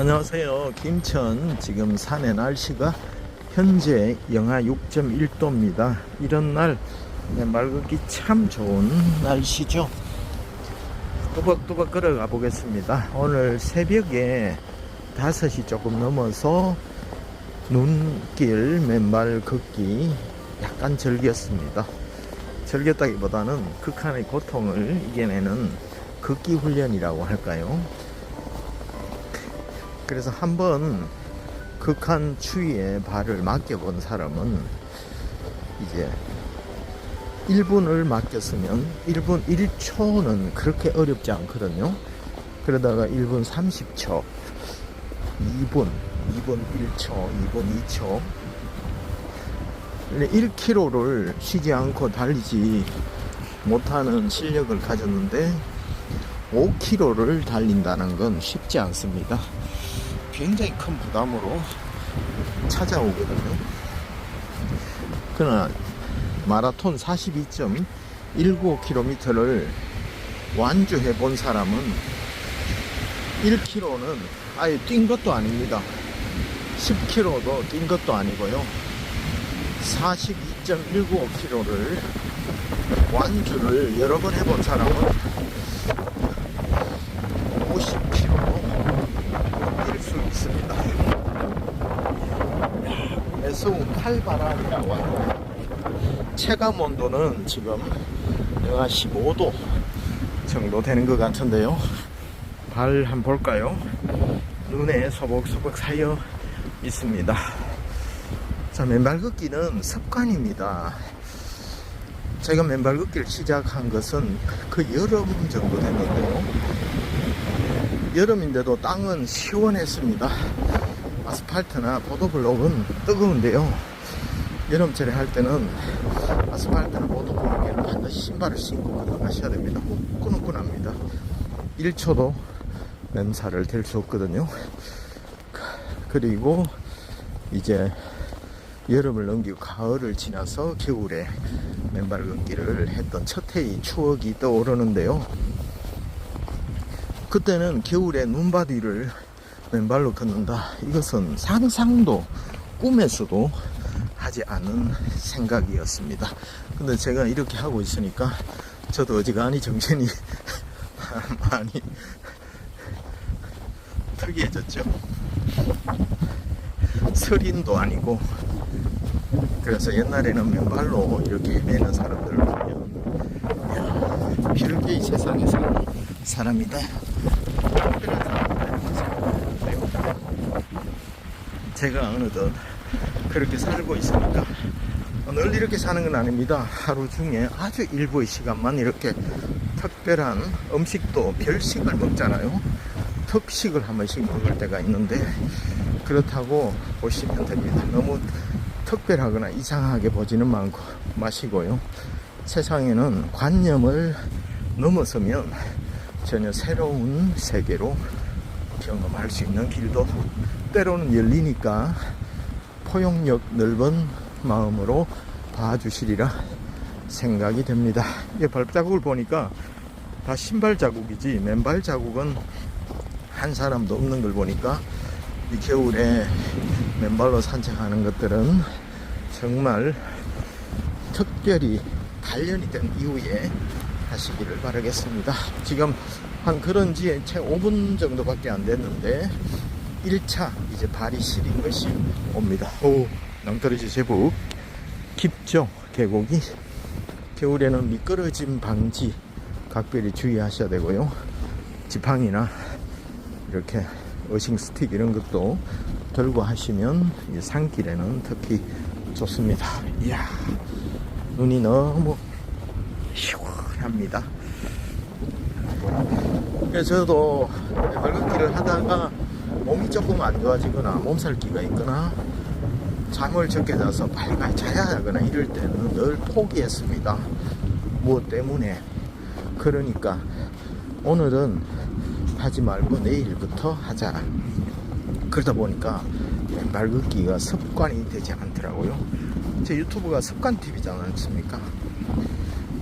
안녕하세요. 김천 지금 산의 날씨가 현재 영하 6.1도입니다. 이런 날말 걷기 참 좋은 날씨죠. 또박또박 걸어가 보겠습니다. 오늘 새벽에 5시 조금 넘어서 눈길 맨발 걷기 약간 즐겼습니다. 즐겼다기보다는 극한의 고통을 이겨내는 걷기 훈련이라고 할까요? 그래서 한번 극한 추위에 발을 맡겨본 사람은 이제 1분을 맡겼으면 1분 1초는 그렇게 어렵지 않거든요. 그러다가 1분 30초, 2분, 2분 1초, 2분 2초. 1km를 쉬지 않고 달리지 못하는 실력을 가졌는데 5km를 달린다는 건 쉽지 않습니다. 굉장히 큰 부담으로 찾아오거든요. 그러나 마라톤 42.19km를 완주해 본 사람은 1km는 아예 뛴 것도 아닙니다. 10km도 뛴 것도 아니고요. 42.19km를 완주를 여러 번 해본 사람은 50km로 뛸수 있습니다. 매서운 칼바람이라고 하는 체감 온도는 지금 영하 15도 정도 되는 것 같은데요. 발 한번 볼까요? 눈에 소복소복 쌓여 있습니다. 자, 맨발 걷기는 습관입니다. 제가 맨발 걷기를 시작한 것은 그 여름 정도 됐는데요. 여름인데도 땅은 시원했습니다. 아스팔트나 보도블록은 뜨거운데요. 여름철에 할 때는 아스팔트나 보도블록에는 반드시 신발을 신고 들어가셔야 됩니다. 후끈후끈합니다. 1초도 맨살을 댈 수 없거든요. 그리고 이제 여름을 넘기고 가을을 지나서 겨울에 맨발 걷기를 했던 첫 해의 추억이 떠오르는데요. 그때는 겨울에 눈바디를 맨발로 걷는다. 이것은 상상도 꿈에서도 하지 않은 생각이었습니다. 근데 제가 이렇게 하고 있으니까 저도 어지간히 정신이 많이 특이해졌죠. 설인도 아니고 그래서 옛날에는 맨발로 이렇게 헤매는 사람들을 보면 야, 별개의 세상에 사는 사람이다. 생각해요. 제가 어느덧 그렇게 살고 있으니까 늘 이렇게 사는 건 아닙니다. 하루 중에 아주 일부의 시간만 이렇게 특별한 음식도 별식을 먹잖아요. 특식을 한 번씩 먹을 때가 있는데 그렇다고 보시면 됩니다. 너무 특별하거나 이상하게 보지는 마시고요. 세상에는 관념을 넘어서면 전혀 새로운 세계로 경험할 수 있는 길도 때로는 열리니까 포용력 넓은 마음으로 봐주시리라 생각이 됩니다. 이 발자국을 보니까 다 신발 자국이지 맨발 자국은 한 사람도 없는 걸 보니까 이 겨울에 맨발로 산책하는 것들은 정말 특별히 단련이 된 이후에 하시기를 바라겠습니다. 지금 한 그런 지에 채 5분 정도밖에 안 됐는데 1차 이제 발이 시린 것이 옵니다. 오, 낭떠러지 제법 깊죠, 계곡이. 겨울에는 미끄러짐 방지 각별히 주의하셔야 되고요. 지팡이나 이렇게 어싱 스틱 이런 것도 들고 하시면 이 산길에는 특히 좋습니다. 이야, 눈이 너무 합니다. 저도 발걷기를 하다가 몸이 조금 안 좋아지거나 몸살기가 있거나 잠을 적게 자서 빨리 자야 하거나 이럴 때는 늘 포기했습니다. 무엇 때문에? 그러니까 오늘은 하지 말고 내일부터 하자. 그러다 보니까 맨발 걷기가 습관이 되지 않더라고요. 제 유튜브가 습관 TV지 않습니까?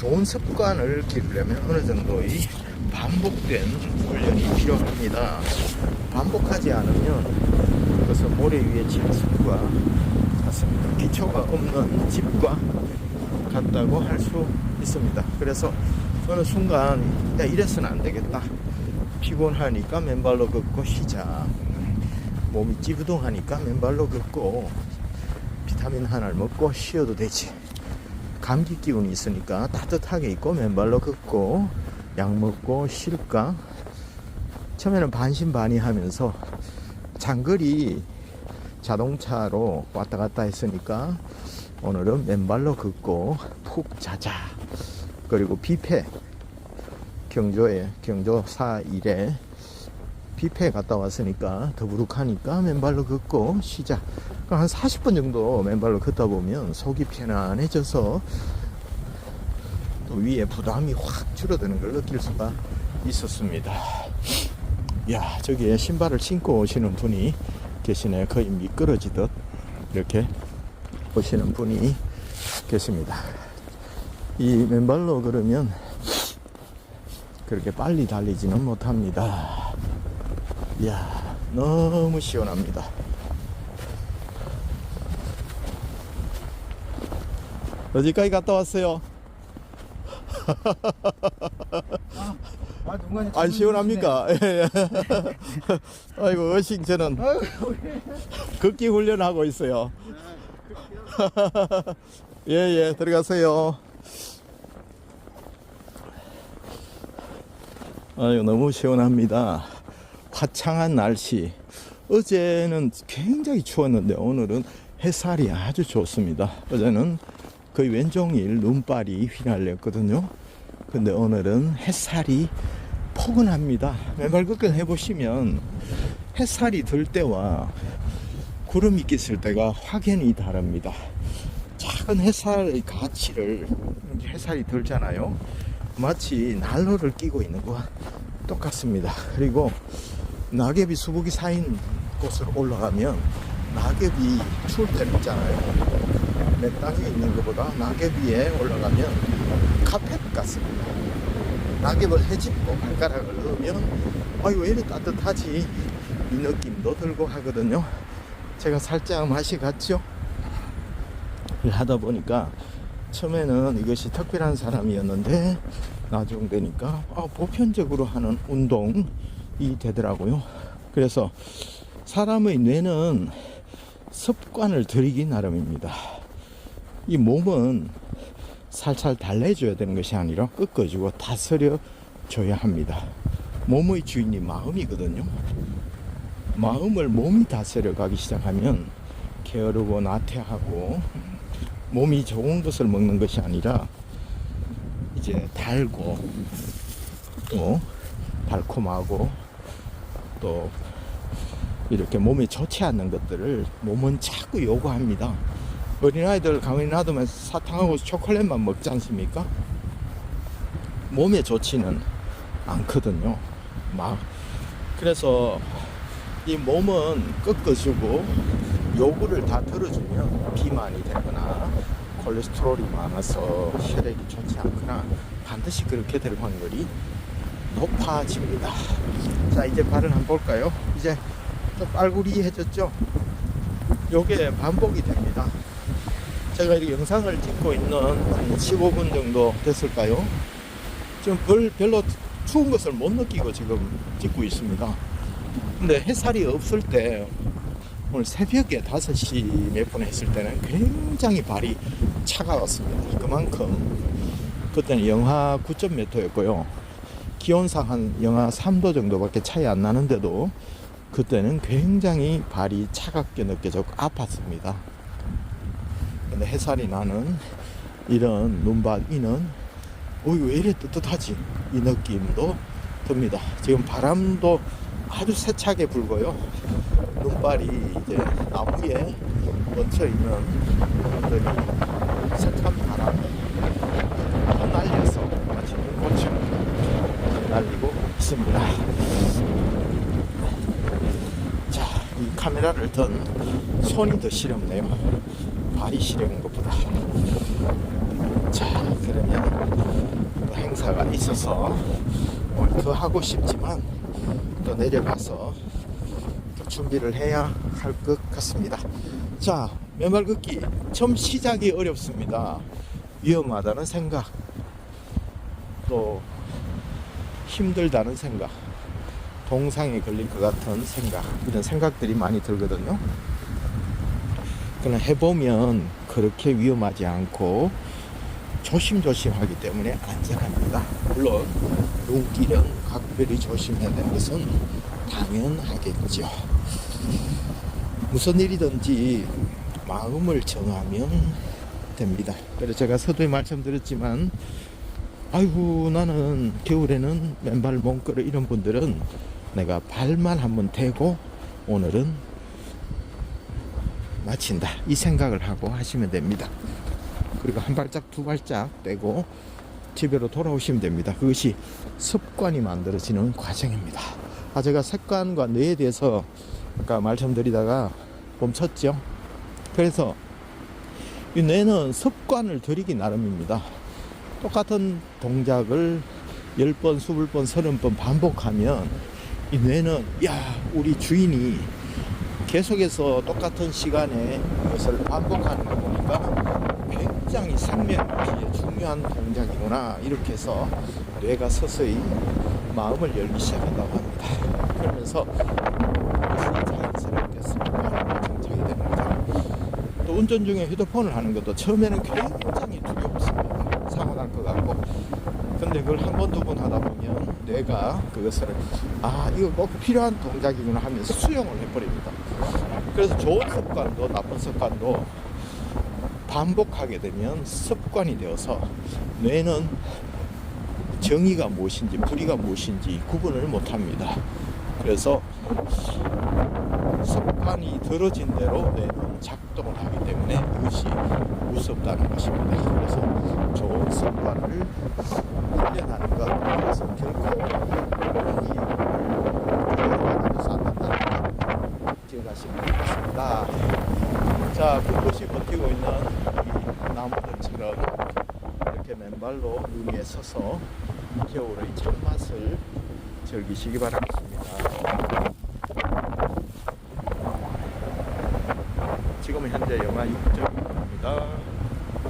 좋은 습관을 기르려면 어느 정도의 반복된 훈련이 필요합니다. 반복하지 않으면 그것은 모래 위에 질습과 같습니다. 기초가 없는 집과 같다고 할 수 있습니다. 그래서 어느 순간 야 이래서는 안 되겠다. 피곤하니까 맨발로 걷고 쉬자. 몸이 찌부둥하니까 맨발로 걷고 비타민 하나를 먹고 쉬어도 되지. 감기 기운이 있으니까 따뜻하게 입고 맨발로 걷고 약 먹고 쉴까? 처음에는 반신반의하면서 장거리 자동차로 왔다 갔다 했으니까 오늘은 맨발로 걷고 푹 자자. 그리고 비패 경조에 경조 4일에 뷔페 갔다 왔으니까 더부룩하니까 맨발로 걷고 쉬자. 한 40분 정도 맨발로 걷다 보면 속이 편안해져서 또 위에 부담이 확 줄어드는 걸 느낄 수가 있었습니다. 야, 저기에 신발을 신고 오시는 분이 계시네요. 거의 미끄러지듯 이렇게 오시는 분이 계십니다. 이 맨발로 걸으면 그렇게 빨리 달리지는 못합니다. 이야, 너무 시원합니다. 어디까지 갔다 왔어요? 아, 누가 안 시원합니까? 예, 예. 아이고, 어싱 저는 걷기 훈련하고 있어요. 예, 예, 들어가세요. 아유, 너무 시원합니다. 화창한 날씨. 어제는 굉장히 추웠는데 오늘은 햇살이 아주 좋습니다. 어제는 거의 왼종일 눈발이 휘날렸거든요. 근데 오늘은 햇살이 포근합니다. 맨발 걷기를 해보시면 햇살이 들 때와 구름이 꼈을 때가 확연히 다릅니다. 작은 햇살의 가치를 햇살이 들잖아요. 마치 난로를 끼고 있는 것과 똑같습니다. 그리고 낙엽이 수북이 쌓인 곳으로 올라가면 낙엽이 추울 때는 있잖아요. 내 땅에 있는 것보다 낙엽 위에 올라가면 카펫 같습니다. 낙엽을 헤집고 발가락을 넣으면 아유 왜 이렇게 따뜻하지 이 느낌도 들고 하거든요. 제가 살짝 맛이 갔죠. 하다 보니까 처음에는 이것이 특별한 사람이었는데 나중 되니까 아, 보편적으로 하는 운동이 되더라고요. 그래서 사람의 뇌는 습관을 들이기 나름입니다. 이 몸은 살살 달래줘야 되는 것이 아니라 꺾어주고 다스려 줘야 합니다. 몸의 주인이 마음이거든요. 마음을 몸이 다스려 가기 시작하면 게으르고 나태하고 몸이 좋은 것을 먹는 것이 아니라 이제 달고 또 달콤하고 또 이렇게 몸에 좋지 않는 것들을 몸은 자꾸 요구합니다. 어린아이들 가만히 놔두면 사탕하고 초콜릿만 먹지 않습니까? 몸에 좋지는 않거든요. 막 그래서 이 몸은 꺾어주고 요구를 다 들어주면 비만이 되거나 콜레스테롤이 많아서 혈액이 좋지 않거나 반드시 그렇게 될 확률이 높아집니다. 자 이제 발을 한번 볼까요? 이제 좀 빨구리해졌죠? 요게 반복이 됩니다. 제가 이렇게 영상을 찍고 있는 한 15분 정도 됐을까요? 지금 별, 별로 추운 것을 못 느끼고 지금 찍고 있습니다. 근데 햇살이 없을 때 오늘 새벽에 5시 몇분 했을 때는 굉장히 발이 차가웠습니다. 그만큼 그때는 영하 9점 몇 도였고요. 기온상 한 영하 3도 정도밖에 차이 안 나는데도 그때는 굉장히 발이 차갑게 느껴졌고 아팠습니다. 근데 햇살이 나는 이런 눈밭 위는 어이 왜 이래 뜨뜻하지 이 느낌도 듭니다. 지금 바람도 아주 세차게 불고요. 눈발이 이제 나무에 얹혀 있는 것들이 색한 바람이 흩날려서 마치 눈꽃처럼 날리고 있습니다. 자, 이 카메라를 든 손이 더 시렵네요. 발이 시려운 것보다. 자, 그러면 또 행사가 있어서 더 하고 싶지만 또 내려가서 또 준비를 해야 할 것 같습니다. 자, 맨발 걷기 처음 시작이 어렵습니다. 위험하다는 생각, 또 힘들다는 생각, 동상에 걸릴 것 같은 생각, 이런 생각들이 많이 들거든요. 그러나 해보면 그렇게 위험하지 않고 조심조심 하기 때문에 안전합니다. 물론 눈길은 각별히 조심해야 되는 것은 당연하겠죠. 무슨 일이든지 마음을 정하면 됩니다. 그래서 제가 서두에 말씀드렸지만 아이고 나는 겨울에는 맨발 몽끄러 이런 분들은 내가 발만 한번 대고 오늘은 마친다 이 생각을 하고 하시면 됩니다. 그리고 한 발짝 두 발짝 떼고 집으로 돌아오시면 됩니다. 그것이 습관이 만들어지는 과정입니다. 아 제가 습관과 뇌에 대해서 아까 말씀드리다가 멈췄죠. 그래서 이 뇌는 습관을 들이기 나름입니다. 똑같은 동작을 10번, 20번, 30번 반복하면 이 뇌는 야 우리 주인이 계속해서 똑같은 시간에 이것을 반복하는 거 보니까 굉장히 생명 피에 중요한 동작이구나 이렇게 해서 뇌가 서서히 마음을 열기 시작한다고 합니다. 그러면서 자연스럽게 습관으로 정착이 되는 거죠. 또 운전 중에 휴대폰을 하는 것도 처음에는 굉장히 두렵습니다. 사고 날 것 같고. 근데 그걸 한 번, 두 번 하다 보면 뇌가 그것을 아, 이거 꼭 필요한 동작이구나 하면서 수용을 해버립니다. 그래서 좋은 습관도 나쁜 습관도 반복하게 되면 습관이 되어서 뇌는 정의가 무엇인지 불의가 무엇인지 구분을 못합니다. 그래서 습관이 들어진 대로 뇌는 작동을 하기 때문에 이것이 무섭다는 것입니다. 그래서 좋은 습관을 훈련하는 것, 그것은 결코 이 조절받아서 안 된다는 것 기억하시면 되겠습니다. 자, 꿋꿋이 버티고 있는 이 나무들처럼 이렇게 맨발로 눈 위에 서서 겨울의 참맛을 즐기시기 바라겠습니다. 지금은 현재 영하 6점입니다.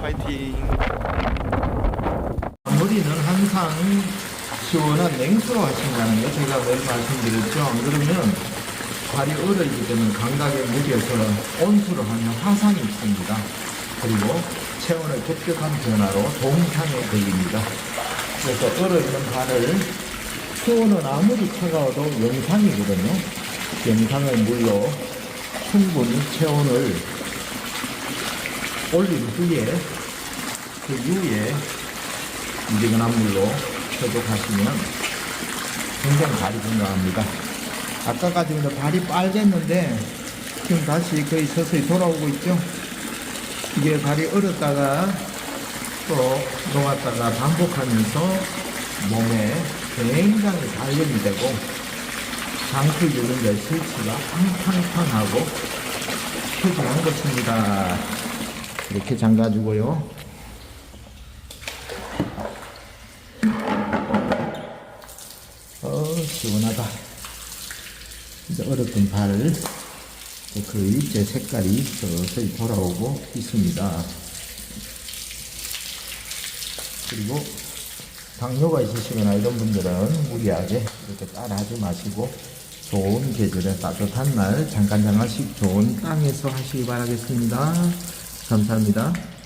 파이팅! 머리는 항상 시원한 냉수로 하신다는 거 제가 늘 말씀드렸죠. 안 그러면 발이 얼어있기 때문에 감각에 무게에서 온수로 하면 화상이 있습니다. 그리고 체온의 급격한 변화로 동상에 걸립니다. 그래서 얼어있는 발을 체온은 아무리 차가워도 영상이거든요. 영상을 물로 충분히 체온을 올린 후에 그 이후에 미지근한 물로 소독하시면 굉장히 발이 건강합니다. 아까까지는 발이 빨갰는데 지금 다시 거의 서서히 돌아오고 있죠. 이게 발이 얼었다가 또 녹았다가 반복하면서 몸에 굉장히 단련이 되고 장수 유분자 실치가 팡팡팡 하고 켜지는 것입니다. 이렇게 잠가주고요. 얼었던 발을 그 일제 색깔이 서서히 돌아오고 있습니다. 그리고 당뇨가 있으시거나 이런 분들은 무리하게 이렇게 따라하지 마시고 좋은 계절에 따뜻한 날 잠깐 잠깐씩 좋은 땅에서 하시기 바라겠습니다. 감사합니다.